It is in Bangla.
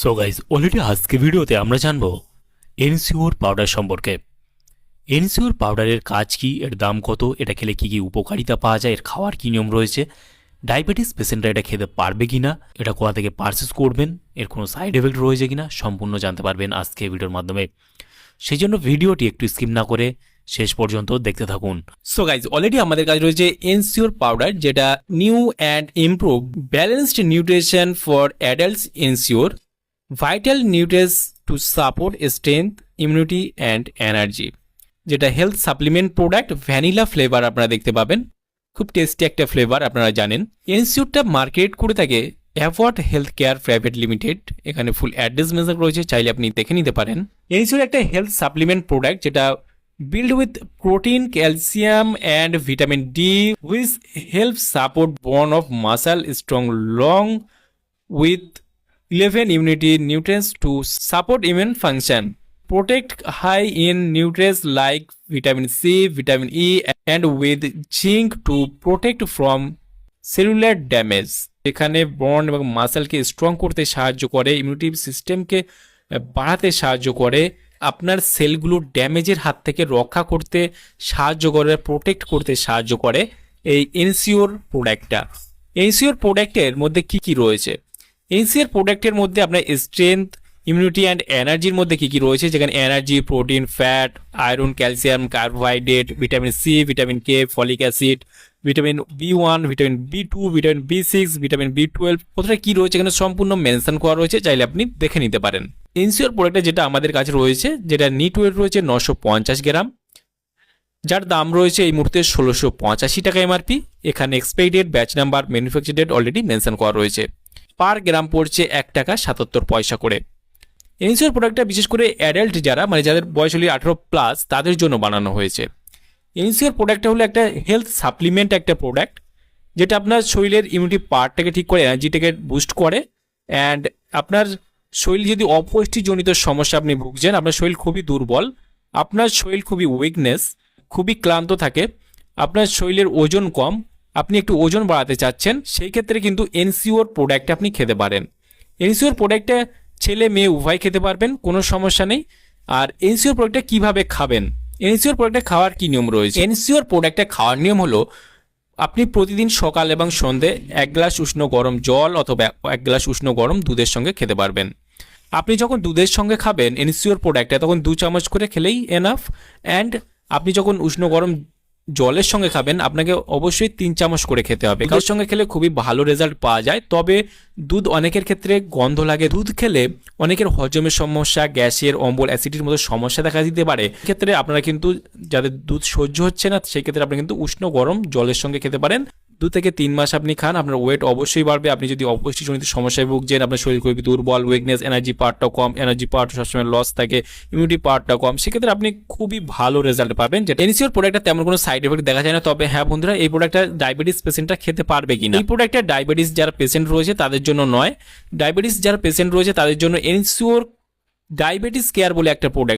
সো গাইজ অলরেডি আজকে ভিডিওতে আমরা জানব এনসিওর পাউডার সম্পর্কে। এনসিওর পাউডারের কাজ কি, এর দাম কত, এটা খেলে কি কি উপকারিতা পাওয়া যায়, এর খাওয়ার কি নিয়ম রয়েছে ডায়াবেটিস পেশেন্টরা এটা খেতে পারবে কি না এটা কোথা থেকে পারচেস করবেন, এর কোনো সাইড এফেক্ট রয়েছে কি না সম্পূর্ণ জানতে পারবেন আজকে ভিডিওর মাধ্যমে। সেই জন্য ভিডিওটি একটু স্কিপ না করে শেষ পর্যন্ত দেখতে থাকুন। সো গাইজ অলরেডি আমাদের কাছে রয়েছে এনসিওর পাউডার যেটা new and improve balanced nutrition for adults Ensure. Vital nutrients to support strength immunity and energy যেটা health supplement product vanilla flavour আপনারা দেখতে পাবেন। খুব টেস্টি একটা ফ্লেভার আপনারা জানেন। এনসিওরটা মার্কেট করে থাকে award health care private limited এখানে ফুল অ্যাড্রেস মেজার রয়েছে, চাইলে আপনি দেখে নিতে পারেন। এনসিওর একটা হেলথ সাপ্লিমেন্ট প্রোডাক্ট যেটা build with protein calcium and vitamin D which helps support bone of muscle strong long with 11 immunity nutrients to support immune function. Protect high in nutrients like vitamin C, vitamin E, and with zinc to protect from cellular damage. এখানে বন্ড এবং মাসেলকে স্ট্রং করতে সাহায্য করে ইমিউনিটি সিস্টেমকে বাড়াতে সাহায্য করে আপনার সেলগুলোর ড্যামেজের হাত থেকে রক্ষা করতে সাহায্য করে প্রোটেক্ট করতে সাহায্য করে এই এনসিওর প্রোডাক্টটা। এনসিওর প্রোডাক্টের মধ্যে কি কি রয়েছে? এনসিওর প্রোডাক্টের মধ্যে আপনার স্ট্রেংথ ইমিউনিটি অ্যান্ড এনার্জির মধ্যে কী কী রয়েছে? যেখানে energy protein fat iron calcium carbohydrate vitamin C vitamin K folic acid vitamin B one vitamin B two vitamin B six vitamin B twelve কোথায় কী রয়েছে? এখানে সম্পূর্ণ মেনশন করা রয়েছে, চাইলে আপনি দেখে নিতে পারেন। ইনসিওর প্রোডাক্টটা যেটা আমাদের কাছে রয়েছে, যেটা নিট ওয়েট রয়েছে নশো পঞ্চাশ গ্রাম। যার দাম রয়েছে এই মুহূর্তে ষোলোশো পঁচাশি টাকা এমআরপি এখানে expiry date batch number manufacture date already mention করা রয়েছে। পার গ্রাম পড়ছে এক টাকা সাতাত্তর পয়সা করে। ইনসিওর প্রোডাক্টটা বিশেষ করে অ্যাডাল্ট যারা মানে যাদের বয়স হলে আঠেরো প্লাস, তাদের জন্য বানানো হয়েছে। ইনসিওর প্রোডাক্টটা হলো একটা হেলথ সাপ্লিমেন্ট একটা প্রোডাক্ট, যেটা আপনার শরীরের ইমিউনিটি পার্টটাকে ঠিক করে এনার্জিটাকে বুস্ট করে অ্যান্ড আপনার শরীর যদি অপুষ্টিজনিত সমস্যা আপনি ভুগছেন, আপনার শরীর খুবই দুর্বল, আপনার শরীর খুবই উইকনেস খুবই ক্লান্ত থাকে, আপনার শরীরের ওজন কম আপনি একটু ওজন বাড়াতে চাচ্ছেন, সেই ক্ষেত্রে কিন্তু এনসিওর প্রোডাক্ট আপনি খেতে পারেন। এনসিওর প্রোডাক্টটা ছেলে, মেয়ে উভয় খেতে পারবেন, কোনো সমস্যা নেই। আর এনসিওর প্রোডাক্টটা কীভাবে খাবেন? এনসিওর প্রোডাক্টটা খাওয়ার কি নিয়ম রয়েছে? এনসিওর প্রোডাক্টটা খাওয়ার নিয়ম হলো, আপনি প্রতিদিন সকাল এবং সন্ধে এক গ্লাস উষ্ণ গরম জল অথবা এক গ্লাস উষ্ণ গরম দুধের সঙ্গে খেতে পারবেন। আপনি যখন দুধের সঙ্গে খাবেন, এনসিওর প্রোডাক্টটা তখন দু চামচ করে খেলেই এনাফ অ্যান্ড আপনি যখন উষ্ণ গরম জলের সঙ্গে খাবেন আপনাকে অবশ্যই তিন চামচ করে খেতে হবে। দুধের সঙ্গে খেলে খুবই ভালো রেজাল্ট পাওয়া যায় তবে দুধ অনেকের ক্ষেত্রে গন্ধ লাগে। দুধ খেলে অনেকের হজমের সমস্যা গ্যাসের অম্বল অ্যাসিডির মতো সমস্যা দেখা দিতে পারে। ক্ষেত্রে আপনারা কিন্তু যাদের দুধ সহ্য হচ্ছে না সেই ক্ষেত্রে আপনি কিন্তু উষ্ণ গরম জলের সঙ্গে খেতে পারেন। দু থেকে তিন মাস আপনি খান, আপনার ওয়েট অবশ্যই বাড়বে। আপনি যদি অপুষ্টিজনিত সমস্যায় ভুগছেন, আপনার শরীর খুবই দুর্বল উইকনেস এনার্জি পার্টটা কম এনার্জি পার্ট সবসময় লস থাকে ইমিউনিটি পার্টটা কম। সেক্ষেত্রে আপনি খুবই ভালো রেজাল্ট পাবেন। যেটা এনসিওর প্রোডাক্টটা তেমন কোনো সাইড এফেক্ট দেখা যায় না, তবে হ্যাঁ বন্ধুরা, এই প্রোডাক্টটা ডায়াবেটিস পেশেন্টটা খেতে পারবে কিনা? এই প্রোডাক্টটা ডায়াবেটিস যারা পেশেন্ট রয়েছে, তাদের জন্য নয়। ডায়াবেটিস যারা পেশেন্ট রয়েছে, তাদের জন্য এনসিওর ডায়াবেটিস কেয়ার বলে একটা প্রোডাক্ট